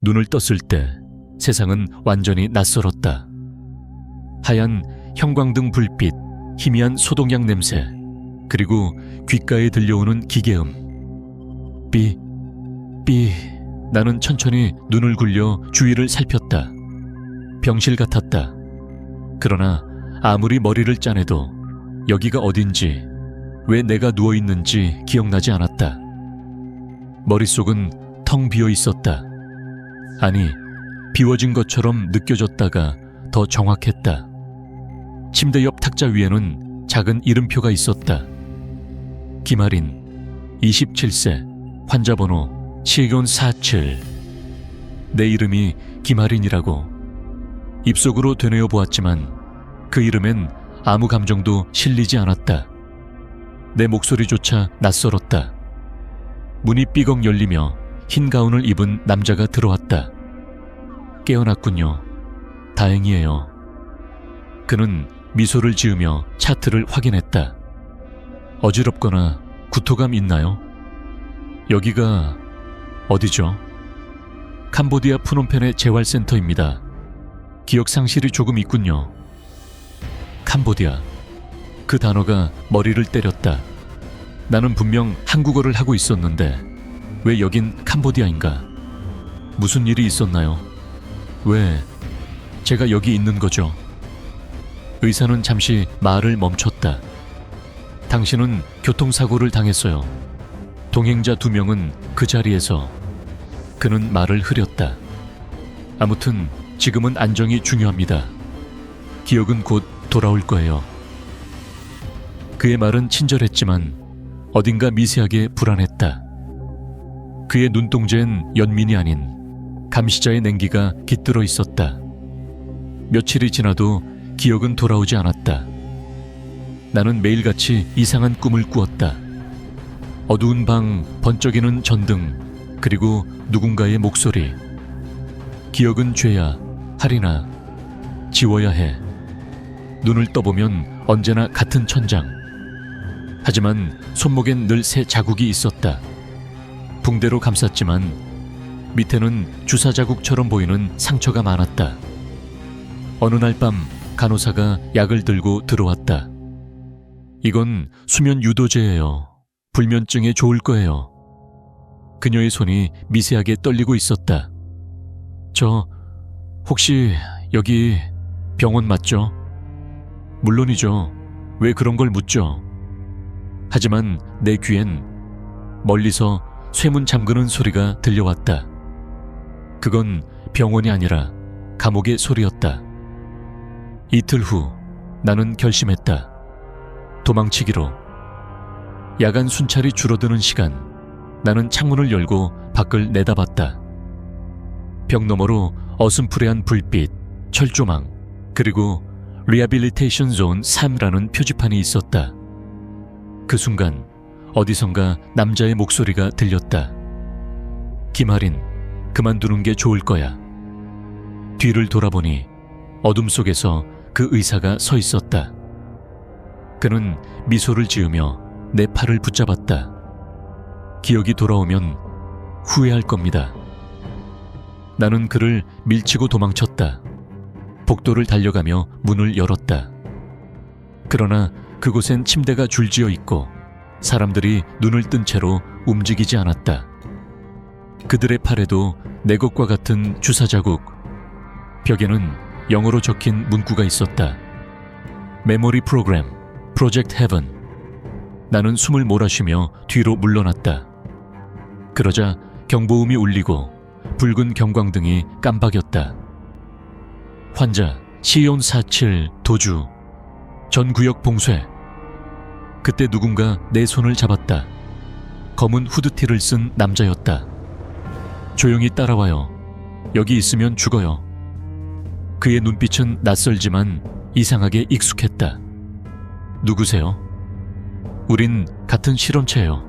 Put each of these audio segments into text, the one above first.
눈을 떴을 때 세상은 완전히 낯설었다. 하얀 형광등 불빛, 희미한 소독약 냄새, 그리고 귓가에 들려오는 기계음. 삐, 삐. 나는 천천히 눈을 굴려 주위를 살폈다. 병실 같았다. 그러나 아무리 머리를 짜내도 여기가 어딘지, 왜 내가 누워 있는지 기억나지 않았다. 머릿속은 텅 비어 있었다. 아니, 비워진 것처럼 느껴졌다가 더 정확했다. 침대 옆 탁자 위에는 작은 이름표가 있었다. 김아린, 27세, 환자번호 7947. 내 이름이 김아린이라고. 입속으로 되뇌어 보았지만 그 이름엔 아무 감정도 실리지 않았다. 내 목소리조차 낯설었다. 문이 삐걱 열리며 흰 가운을 입은 남자가 들어왔다. 깨어났군요. 다행이에요. 그는 미소를 지으며 차트를 확인했다. 어지럽거나 구토감 있나요? 여기가 어디죠? 캄보디아 푸놈펜의 재활센터입니다. 기억 상실이 조금 있군요. 캄보디아. 그 단어가 머리를 때렸다. 나는 분명 한국어를 하고 있었는데 왜 여긴 캄보디아인가? 무슨 일이 있었나요? 왜 제가 여기 있는 거죠? 의사는 잠시 말을 멈췄다. 당신은 교통사고를 당했어요. 동행자 두 명은 그 자리에서 그는 말을 흐렸다. 아무튼 지금은 안정이 중요합니다. 기억은 곧 돌아올 거예요. 그의 말은 친절했지만 어딘가 미세하게 불안했다. 그의 눈동자엔 연민이 아닌 감시자의 냉기가 깃들어 있었다. 며칠이 지나도 기억은 돌아오지 않았다. 나는 매일같이 이상한 꿈을 꾸었다. 어두운 방, 번쩍이는 전등, 그리고 누군가의 목소리. 기억은 죄야, 할이나, 지워야 해. 눈을 떠보면 언제나 같은 천장. 하지만 손목엔 늘 새 자국이 있었다. 붕대로 감쌌지만 밑에는 주사 자국처럼 보이는 상처가 많았다. 어느 날 밤 간호사가 약을 들고 들어왔다. 이건 수면 유도제예요. 불면증에 좋을 거예요. 그녀의 손이 미세하게 떨리고 있었다. 저 혹시 여기 병원 맞죠? 물론이죠. 왜 그런 걸 묻죠? 하지만 내 귀엔 멀리서 쇠문 잠그는 소리가 들려왔다. 그건 병원이 아니라 감옥의 소리였다. 이틀 후 나는 결심했다. 도망치기로. 야간 순찰이 줄어드는 시간, 나는 창문을 열고 밖을 내다봤다. 벽 너머로 어슴푸레한 불빛, 철조망, 그리고 리하빌리테이션 존 3라는 표지판이 있었다. 그 순간 어디선가 남자의 목소리가 들렸다. 김아린, 그만두는 게 좋을 거야. 뒤를 돌아보니 어둠 속에서 그 의사가 서 있었다. 그는 미소를 지으며 내 팔을 붙잡았다. 기억이 돌아오면 후회할 겁니다. 나는 그를 밀치고 도망쳤다. 복도를 달려가며 문을 열었다. 그러나 그곳엔 침대가 줄지어 있고 사람들이 눈을 뜬 채로 움직이지 않았다. 그들의 팔에도 내 것과 같은 주사 자국. 벽에는 영어로 적힌 문구가 있었다. 메모리 프로그램, 프로젝트 헤븐. 나는 숨을 몰아쉬며 뒤로 물러났다. 그러자 경보음이 울리고 붉은 경광등이 깜박였다. 환자 시온 47 도주 전 구역 봉쇄. 그때 누군가 내 손을 잡았다. 검은 후드티를 쓴 남자였다. 조용히 따라와요. 여기 있으면 죽어요. 그의 눈빛은 낯설지만 이상하게 익숙했다. 누구세요? 우린 같은 실험체예요.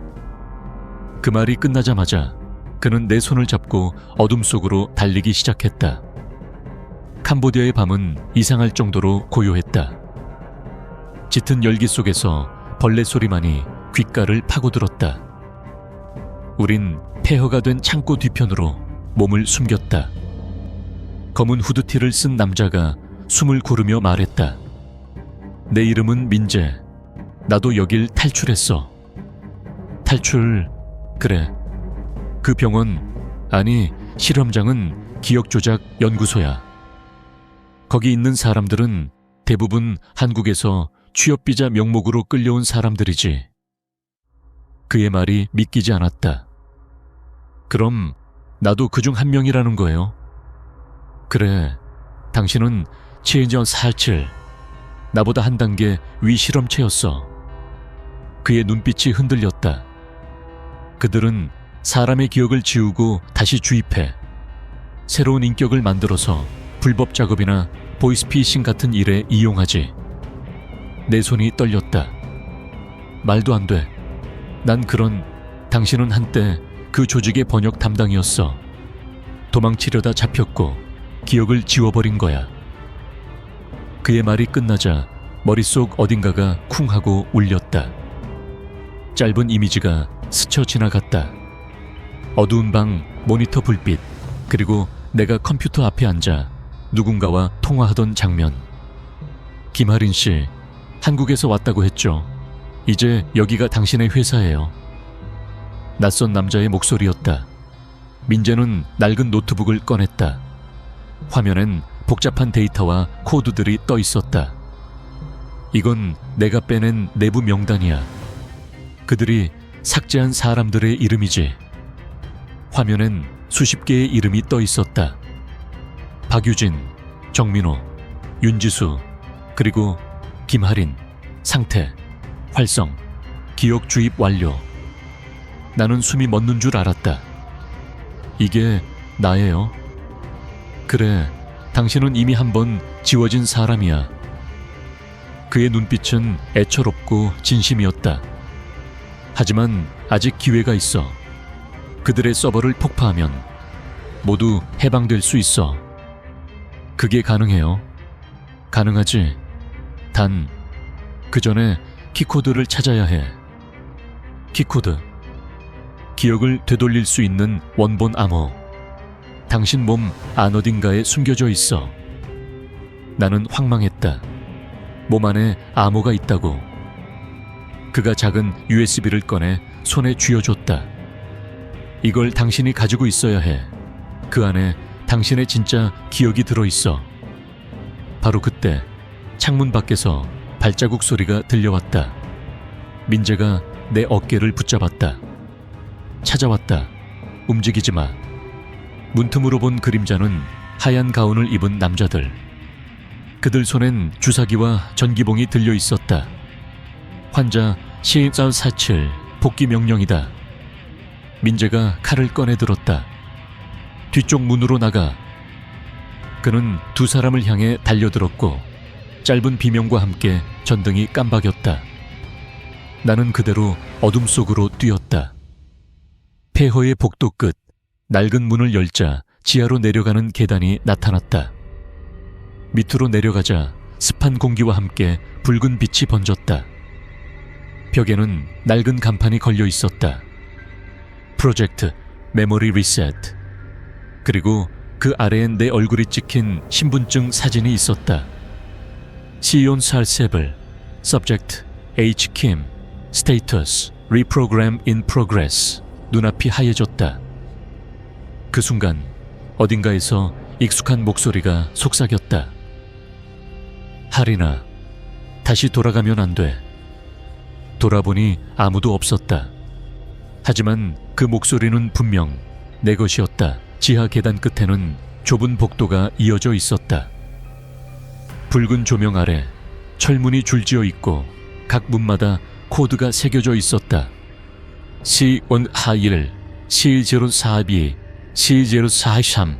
그 말이 끝나자마자 그는 내 손을 잡고 어둠 속으로 달리기 시작했다. 캄보디아의 밤은 이상할 정도로 고요했다. 짙은 열기 속에서 벌레 소리만이 귓가를 파고들었다. 우린 폐허가 된 창고 뒤편으로 몸을 숨겼다. 검은 후드티를 쓴 남자가 숨을 고르며 말했다. 내 이름은 민재. 나도 여길 탈출했어. 탈출, 그래. 그 병원, 아니, 실험장은 기억조작 연구소야. 거기 있는 사람들은 대부분 한국에서 취업비자 명목으로 끌려온 사람들이지. 그의 말이 믿기지 않았다. 그럼 나도 그중 한 명이라는 거예요. 그래, 당신은 체인저 47. 나보다 한 단계 위 실험체였어. 그의 눈빛이 흔들렸다. 그들은 사람의 기억을 지우고 다시 주입해 새로운 인격을 만들어서 불법 작업이나 보이스피싱 같은 일에 이용하지. 내 손이 떨렸다. 말도 안 돼. 난 그런 당신은 한때 그 조직의 번역 담당이었어. 도망치려다 잡혔고 기억을 지워버린 거야. 그의 말이 끝나자 머릿속 어딘가가 쿵 하고 울렸다. 짧은 이미지가 스쳐 지나갔다. 어두운 방 모니터 불빛 그리고 내가 컴퓨터 앞에 앉아 누군가와 통화하던 장면. 김하린 씨, 한국에서 왔다고 했죠. 이제 여기가 당신의 회사예요. 낯선 남자의 목소리였다. 민재는 낡은 노트북을 꺼냈다. 화면엔 복잡한 데이터와 코드들이 떠 있었다. 이건 내가 빼낸 내부 명단이야. 그들이 삭제한 사람들의 이름이지. 화면엔 수십 개의 이름이 떠 있었다. 박유진, 정민호, 윤지수, 그리고 김하린, 상태, 활성, 기억 주입 완료. 나는 숨이 멎는 줄 알았다. 이게 나예요. 그래, 당신은 이미 한 번 지워진 사람이야. 그의 눈빛은 애처롭고 진심이었다. 하지만 아직 기회가 있어. 그들의 서버를 폭파하면 모두 해방될 수 있어. 그게 가능해요. 가능하지. 단, 그 전에 키코드를 찾아야 해. 키코드. 기억을 되돌릴 수 있는 원본 암호. 당신 몸 안 어딘가에 숨겨져 있어. 나는 황망했다. 몸 안에 암호가 있다고. 그가 작은 USB를 꺼내 손에 쥐어줬다. 이걸 당신이 가지고 있어야 해. 그 안에 당신의 진짜 기억이 들어있어. 바로 그때 창문 밖에서 발자국 소리가 들려왔다. 민재가 내 어깨를 붙잡았다. 찾아왔다. 움직이지 마. 문틈으로 본 그림자는 하얀 가운을 입은 남자들. 그들 손엔 주사기와 전기봉이 들려 있었다. 환자 시입 사칠 복귀 명령이다. 민재가 칼을 꺼내 들었다. 뒤쪽 문으로 나가. 그는 두 사람을 향해 달려들었고 짧은 비명과 함께 전등이 깜박였다. 나는 그대로 어둠 속으로 뛰었다. 폐허의 복도 끝 낡은 문을 열자 지하로 내려가는 계단이 나타났다. 밑으로 내려가자 습한 공기와 함께 붉은 빛이 번졌다. 벽에는 낡은 간판이 걸려 있었다. 프로젝트 메모리 리셋. 그리고 그 아래엔 내 얼굴이 찍힌 신분증 사진이 있었다. 시온 살세블, subject H 킴, status reprogram in progress. 눈앞이 하얘졌다. 그 순간 어딘가에서 익숙한 목소리가 속삭였다. 하리나, 다시 돌아가면 안 돼. 돌아보니 아무도 없었다. 하지만 그 목소리는 분명 내 것이었다. 지하 계단 끝에는 좁은 복도가 이어져 있었다. 붉은 조명 아래 철문이 줄지어 있고 각 문마다 코드가 새겨져 있었다. C1 하일, C0 42, C0 43.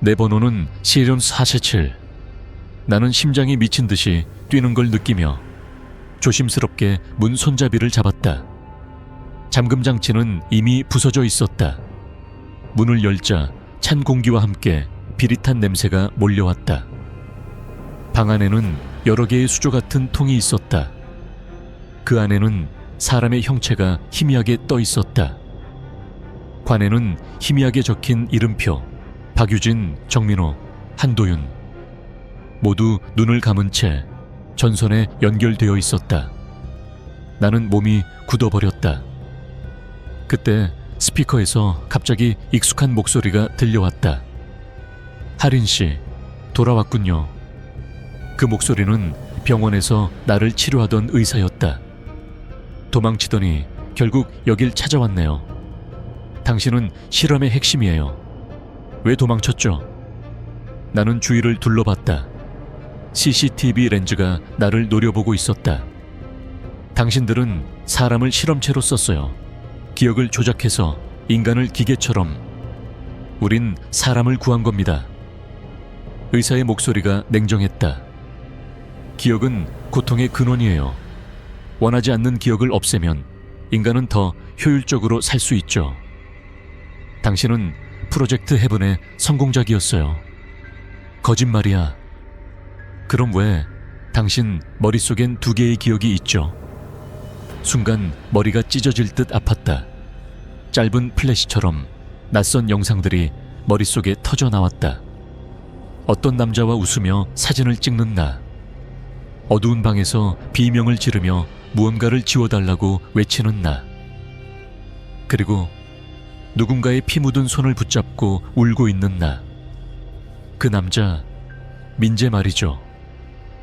내 번호는 C0 477. 나는 심장이 미친 듯이 뛰는 걸 느끼며 조심스럽게 문 손잡이를 잡았다. 잠금 장치는 이미 부서져 있었다. 문을 열자 찬 공기와 함께 비릿한 냄새가 몰려왔다. 방 안에는 여러 개의 수조 같은 통이 있었다. 그 안에는 사람의 형체가 희미하게 떠 있었다. 관에는 희미하게 적힌 이름표 박유진, 정민호, 한도윤 모두 눈을 감은 채 전선에 연결되어 있었다. 나는 몸이 굳어버렸다. 그때 스피커에서 갑자기 익숙한 목소리가 들려왔다. 하린 씨, 돌아왔군요. 그 목소리는 병원에서 나를 치료하던 의사였다. 도망치더니 결국 여길 찾아왔네요. 당신은 실험의 핵심이에요. 왜 도망쳤죠? 나는 주위를 둘러봤다. CCTV 렌즈가 나를 노려보고 있었다. 당신들은 사람을 실험체로 썼어요. 기억을 조작해서 인간을 기계처럼. 우린 사람을 구한 겁니다. 의사의 목소리가 냉정했다. 기억은 고통의 근원이에요. 원하지 않는 기억을 없애면 인간은 더 효율적으로 살 수 있죠. 당신은 프로젝트 헤븐의 성공작이었어요. 거짓말이야. 그럼 왜 당신 머릿속엔 두 개의 기억이 있죠? 순간 머리가 찢어질 듯 아팠다. 짧은 플래시처럼 낯선 영상들이 머릿속에 터져 나왔다. 어떤 남자와 웃으며 사진을 찍는 나. 어두운 방에서 비명을 지르며 무언가를 지워달라고 외치는 나. 그리고 누군가의 피 묻은 손을 붙잡고 울고 있는 나. 그 남자, 민재 말이죠.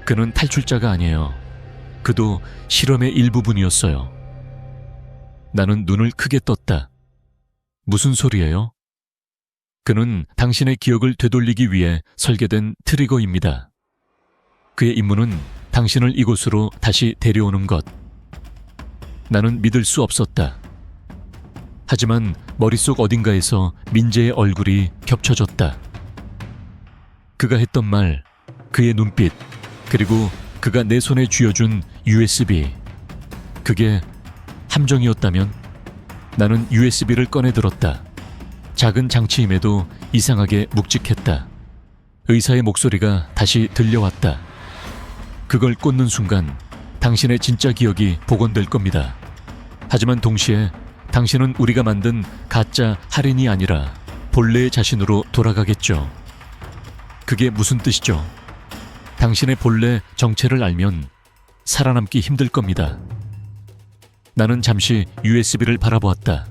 그는 탈출자가 아니에요. 그도 실험의 일부분이었어요. 나는 눈을 크게 떴다. 무슨 소리예요? 그는 당신의 기억을 되돌리기 위해 설계된 트리거입니다. 그의 임무는 당신을 이곳으로 다시 데려오는 것. 나는 믿을 수 없었다. 하지만 머릿속 어딘가에서 민재의 얼굴이 겹쳐졌다. 그가 했던 말, 그의 눈빛, 그리고 그가 내 손에 쥐어준 USB. 그게 함정이었다면 나는 USB를 꺼내 들었다. 작은 장치임에도 이상하게 묵직했다. 의사의 목소리가 다시 들려왔다. 그걸 꽂는 순간 당신의 진짜 기억이 복원될 겁니다. 하지만 동시에 당신은 우리가 만든 가짜 할인이 아니라 본래의 자신으로 돌아가겠죠. 그게 무슨 뜻이죠? 당신의 본래 정체를 알면 살아남기 힘들 겁니다. 나는 잠시 USB를 바라보았다.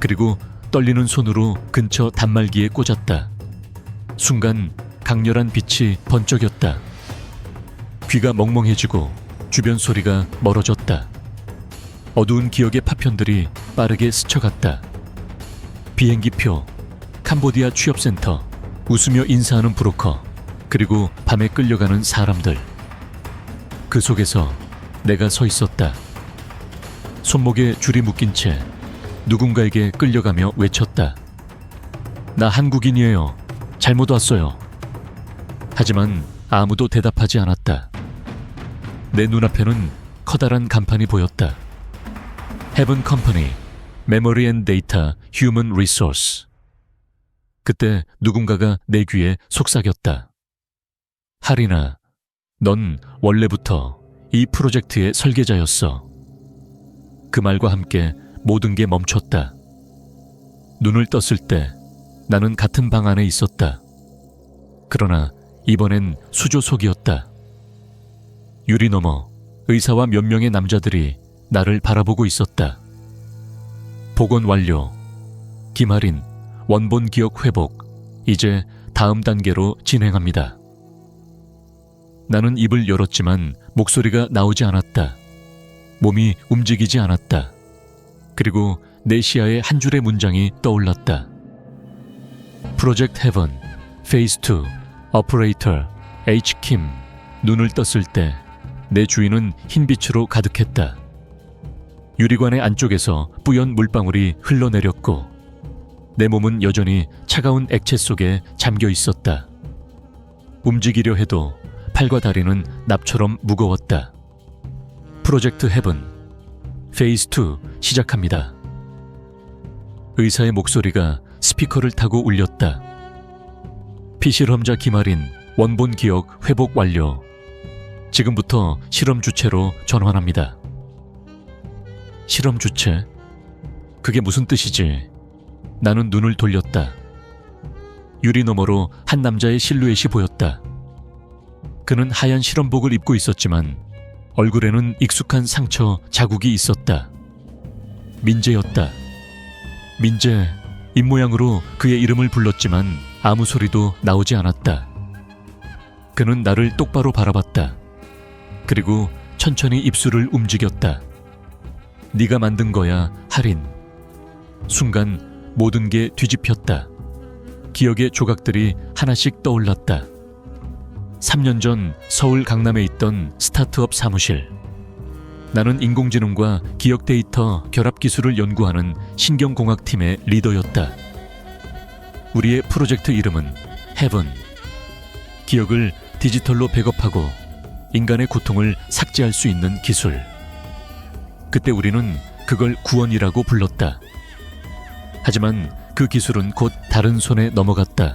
그리고 떨리는 손으로 근처 단말기에 꽂았다. 순간 강렬한 빛이 번쩍였다. 귀가 멍멍해지고 주변 소리가 멀어졌다. 어두운 기억의 파편들이 빠르게 스쳐갔다. 비행기표, 캄보디아 취업센터, 웃으며 인사하는 브로커, 그리고 밤에 끌려가는 사람들. 그 속에서 내가 서 있었다. 손목에 줄이 묶인 채 누군가에게 끌려가며 외쳤다. 나 한국인이에요. 잘못 왔어요. 하지만 아무도 대답하지 않았다. 내 눈앞에는 커다란 간판이 보였다. 헤븐 컴퍼니, 메모리 앤 데이터 휴먼 리소스. 그때 누군가가 내 귀에 속삭였다. 하리나, 넌 원래부터 이 프로젝트의 설계자였어. 그 말과 함께 모든 게 멈췄다. 눈을 떴을 때 나는 같은 방 안에 있었다. 그러나 이번엔 수조속이었다. 유리 너머 의사와 몇 명의 남자들이 나를 바라보고 있었다. 복원 완료. 김하린, 원본 기억 회복. 이제 다음 단계로 진행합니다. 나는 입을 열었지만 목소리가 나오지 않았다. 몸이 움직이지 않았다. 그리고 내 시야에 한 줄의 문장이 떠올랐다. 프로젝트 헤븐, 페이스 2, 오퍼레이터, H 킴. 눈을 떴을 때 내 주위는 흰빛으로 가득했다. 유리관의 안쪽에서 뿌연 물방울이 흘러내렸고 내 몸은 여전히 차가운 액체 속에 잠겨 있었다. 움직이려 해도 팔과 다리는 납처럼 무거웠다. 프로젝트 헤븐 페이스 2 시작합니다. 의사의 목소리가 스피커를 타고 울렸다. 피실험자 김아린 원본 기억 회복 완료. 지금부터 실험 주체로 전환합니다. 실험 주체? 그게 무슨 뜻이지? 나는 눈을 돌렸다. 유리 너머로 한 남자의 실루엣이 보였다. 그는 하얀 실험복을 입고 있었지만 얼굴에는 익숙한 상처 자국이 있었다. 민재였다. 민재, 입모양으로 그의 이름을 불렀지만 아무 소리도 나오지 않았다. 그는 나를 똑바로 바라봤다. 그리고 천천히 입술을 움직였다. 네가 만든 거야, 할인. 순간 모든 게 뒤집혔다. 기억의 조각들이 하나씩 떠올랐다. 3년 전 서울 강남에 있던 스타트업 사무실. 나는 인공지능과 기억 데이터 결합 기술을 연구하는 신경공학팀의 리더였다. 우리의 프로젝트 이름은 헤븐. 기억을 디지털로 백업하고 인간의 고통을 삭제할 수 있는 기술. 그때 우리는 그걸 구원이라고 불렀다. 하지만 그 기술은 곧 다른 손에 넘어갔다.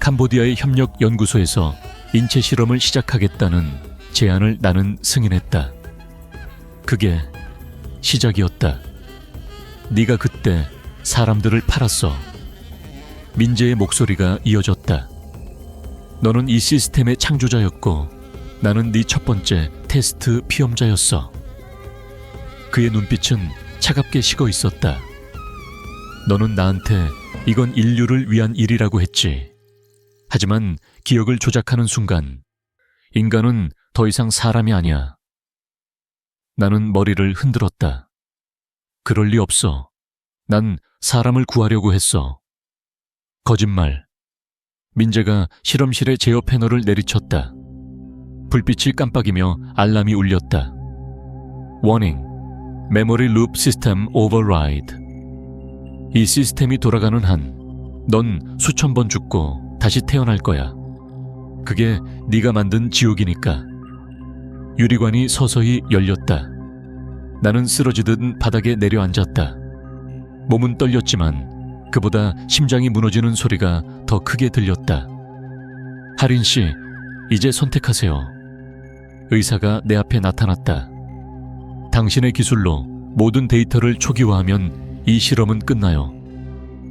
캄보디아의 협력 연구소에서 인체 실험을 시작하겠다는 제안을 나는 승인했다. 그게 시작이었다. 네가 그때 사람들을 팔았어. 민재의 목소리가 이어졌다. 너는 이 시스템의 창조자였고 나는 네 첫 번째 테스트 피험자였어. 그의 눈빛은 차갑게 식어 있었다. 너는 나한테 이건 인류를 위한 일이라고 했지. 하지만 기억을 조작하는 순간 인간은 더 이상 사람이 아니야. 나는 머리를 흔들었다. 그럴 리 없어. 난 사람을 구하려고 했어. 거짓말. 민재가 실험실의 제어 패널을 내리쳤다. 불빛이 깜빡이며 알람이 울렸다. 워닝. 메모리 룹 시스템 오버라이드. 이 시스템이 돌아가는 한 넌 수천 번 죽고 다시 태어날 거야. 그게 네가 만든 지옥이니까. 유리관이 서서히 열렸다. 나는 쓰러지듯 바닥에 내려앉았다. 몸은 떨렸지만 그보다 심장이 무너지는 소리가 더 크게 들렸다. 하린 씨, 이제 선택하세요. 의사가 내 앞에 나타났다. 당신의 기술로 모든 데이터를 초기화하면 이 실험은 끝나요.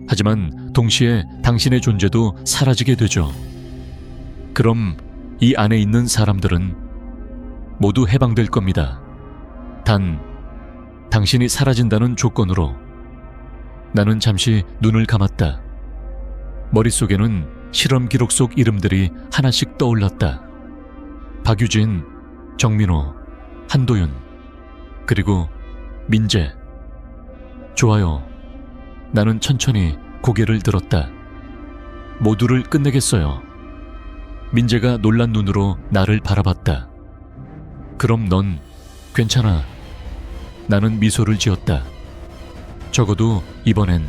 하지만 동시에 당신의 존재도 사라지게 되죠. 그럼 이 안에 있는 사람들은 모두 해방될 겁니다. 단, 당신이 사라진다는 조건으로 나는 잠시 눈을 감았다. 머릿속에는 실험 기록 속 이름들이 하나씩 떠올랐다. 박유진, 정민호, 한도윤, 그리고 민재. 좋아요. 나는 천천히 고개를 들었다. 모두를 끝내겠어요. 민재가 놀란 눈으로 나를 바라봤다. 그럼 넌 괜찮아. 나는 미소를 지었다. 적어도 이번엔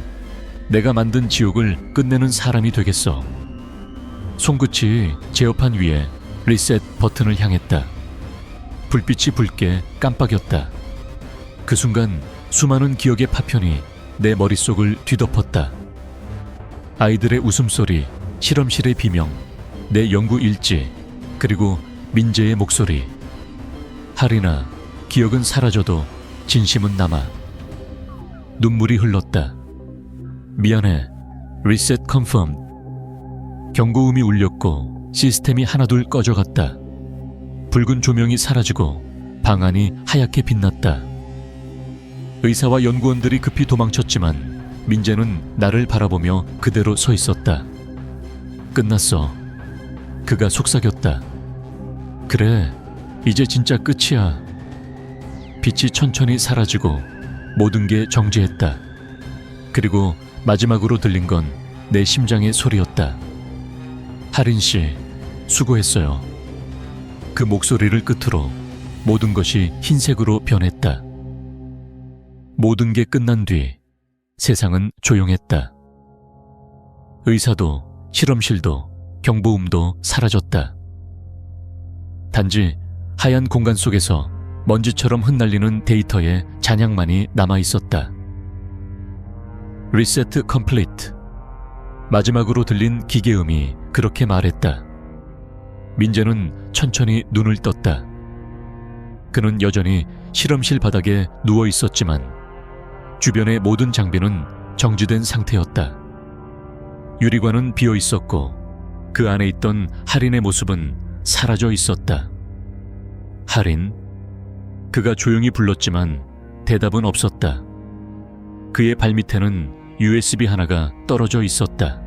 내가 만든 지옥을 끝내는 사람이 되겠어. 손끝이 제어판 위에 리셋 버튼을 향했다. 불빛이 붉게 깜빡였다. 그 순간 수많은 기억의 파편이 내 머릿속을 뒤덮었다. 아이들의 웃음소리, 실험실의 비명, 내 연구 일지, 그리고 민재의 목소리. 하리나, 기억은 사라져도 진심은 남아. 눈물이 흘렀다. 미안해. 리셋 컨펌. 경고음이 울렸고 시스템이 하나둘 꺼져갔다. 붉은 조명이 사라지고 방 안이 하얗게 빛났다. 의사와 연구원들이 급히 도망쳤지만 민재는 나를 바라보며 그대로 서 있었다. 끝났어. 그가 속삭였다. 그래, 이제 진짜 끝이야. 빛이 천천히 사라지고 모든 게 정지했다. 그리고 마지막으로 들린 건 내 심장의 소리였다. 하린 씨, 수고했어요. 그 목소리를 끝으로 모든 것이 흰색으로 변했다. 모든 게 끝난 뒤 세상은 조용했다. 의사도 실험실도 경보음도 사라졌다. 단지 하얀 공간 속에서 먼지처럼 흩날리는 데이터의 잔향만이 남아 있었다. 리세트 컴플리트. 마지막으로 들린 기계음이 그렇게 말했다. 민재는 천천히 눈을 떴다. 그는 여전히 실험실 바닥에 누워 있었지만 주변의 모든 장비는 정지된 상태였다. 유리관은 비어 있었고 그 안에 있던 할인의 모습은 사라져 있었다. 할인? 그가 조용히 불렀지만 대답은 없었다. 그의 발밑에는 USB 하나가 떨어져 있었다.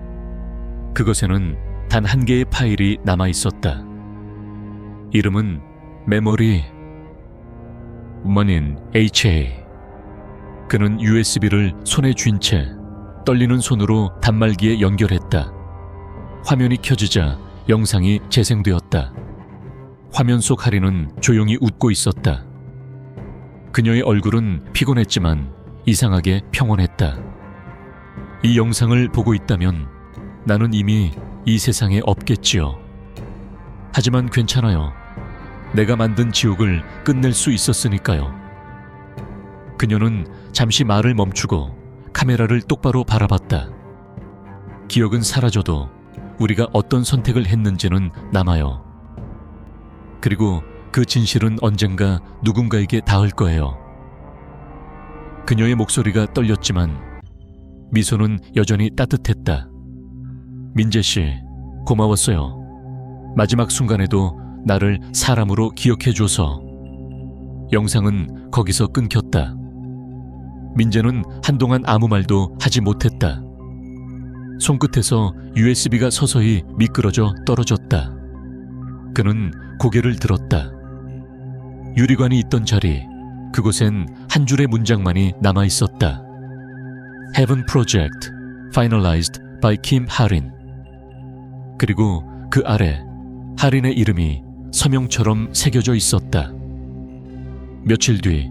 그것에는 단 한 개의 파일이 남아 있었다. 이름은 메모리 원인 HA. 그는 USB를 손에 쥔 채 떨리는 손으로 단말기에 연결했다. 화면이 켜지자 영상이 재생되었다. 화면 속 하리는 조용히 웃고 있었다. 그녀의 얼굴은 피곤했지만 이상하게 평온했다. 이 영상을 보고 있다면 나는 이미 이 세상에 없겠지요. 하지만 괜찮아요. 내가 만든 지옥을 끝낼 수 있었으니까요. 그녀는 잠시 말을 멈추고 카메라를 똑바로 바라봤다. 기억은 사라져도 우리가 어떤 선택을 했는지는 남아요. 그리고 그 진실은 언젠가 누군가에게 닿을 거예요. 그녀의 목소리가 떨렸지만 미소는 여전히 따뜻했다. 민재 씨, 고마웠어요. 마지막 순간에도 나를 사람으로 기억해 줘서. 영상은 거기서 끊겼다. 민재는 한동안 아무 말도 하지 못했다. 손끝에서 USB가 서서히 미끄러져 떨어졌다. 그는 고개를 들었다. 유리관이 있던 자리, 그곳엔 한 줄의 문장만이 남아 있었다. Heaven Project, finalized by Kim Harin. 그리고 그 아래 하린의 이름이 서명처럼 새겨져 있었다. 며칠 뒤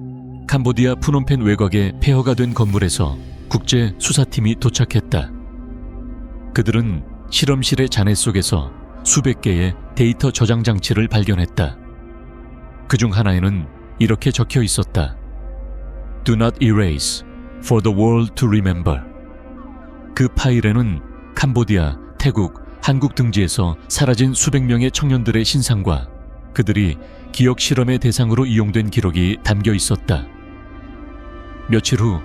캄보디아 푸놈펜 외곽의 폐허가 된 건물에서 국제 수사팀이 도착했다. 그들은 실험실의 잔해 속에서 수백 개의 데이터 저장 장치를 발견했다. 그 중 하나에는 이렇게 적혀 있었다. Do not erase for the world to remember. 그 파일에는 캄보디아, 태국, 한국 등지에서 사라진 수백 명의 청년들의 신상과 그들이 기억 실험의 대상으로 이용된 기록이 담겨 있었다. 며칠 후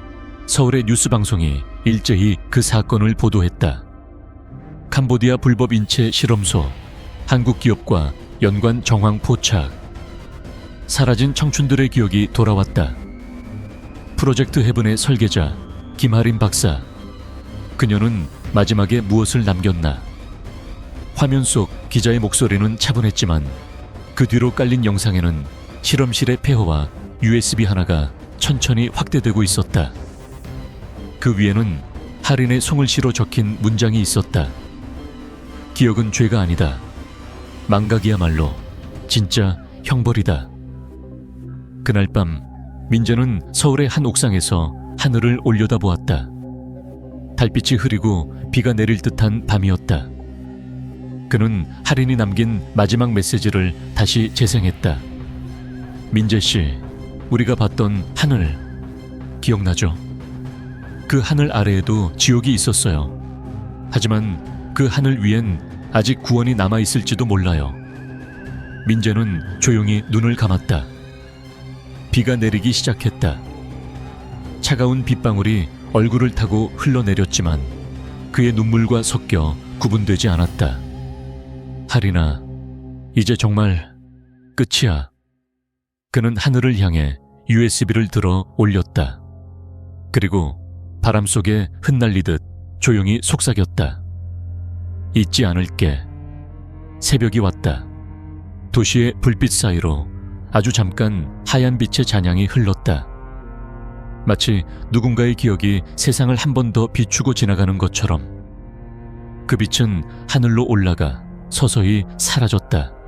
서울의 뉴스 방송이 일제히 그 사건을 보도했다. 캄보디아 불법 인체 실험소, 한국 기업과 연관 정황 포착. 사라진 청춘들의 기억이 돌아왔다. 프로젝트 헤븐의 설계자 김하린 박사. 그녀는 마지막에 무엇을 남겼나? 화면 속 기자의 목소리는 차분했지만 그 뒤로 깔린 영상에는 실험실의 폐허와 USB 하나가 천천히 확대되고 있었다. 그 위에는 할인의 송을 씨로 적힌 문장이 있었다. 기억은 죄가 아니다. 망각이야말로 진짜 형벌이다. 그날 밤 민재는 서울의 한 옥상에서 하늘을 올려다보았다. 달빛이 흐리고 비가 내릴 듯한 밤이었다. 그는 할인이 남긴 마지막 메시지를 다시 재생했다. 민재 씨, 우리가 봤던 하늘 기억나죠? 그 하늘 아래에도 지옥이 있었어요. 하지만 그 하늘 위엔 아직 구원이 남아 있을지도 몰라요. 민재는 조용히 눈을 감았다. 비가 내리기 시작했다. 차가운 빗방울이 얼굴을 타고 흘러내렸지만 그의 눈물과 섞여 구분되지 않았다. 하리나, 이제 정말 끝이야. 그는 하늘을 향해 USB를 들어 올렸다. 그리고 바람 속에 흩날리듯 조용히 속삭였다. 잊지 않을게. 새벽이 왔다. 도시의 불빛 사이로 아주 잠깐 하얀 빛의 잔향이 흘렀다. 마치 누군가의 기억이 세상을 한 번 더 비추고 지나가는 것처럼 그 빛은 하늘로 올라가 서서히 사라졌다.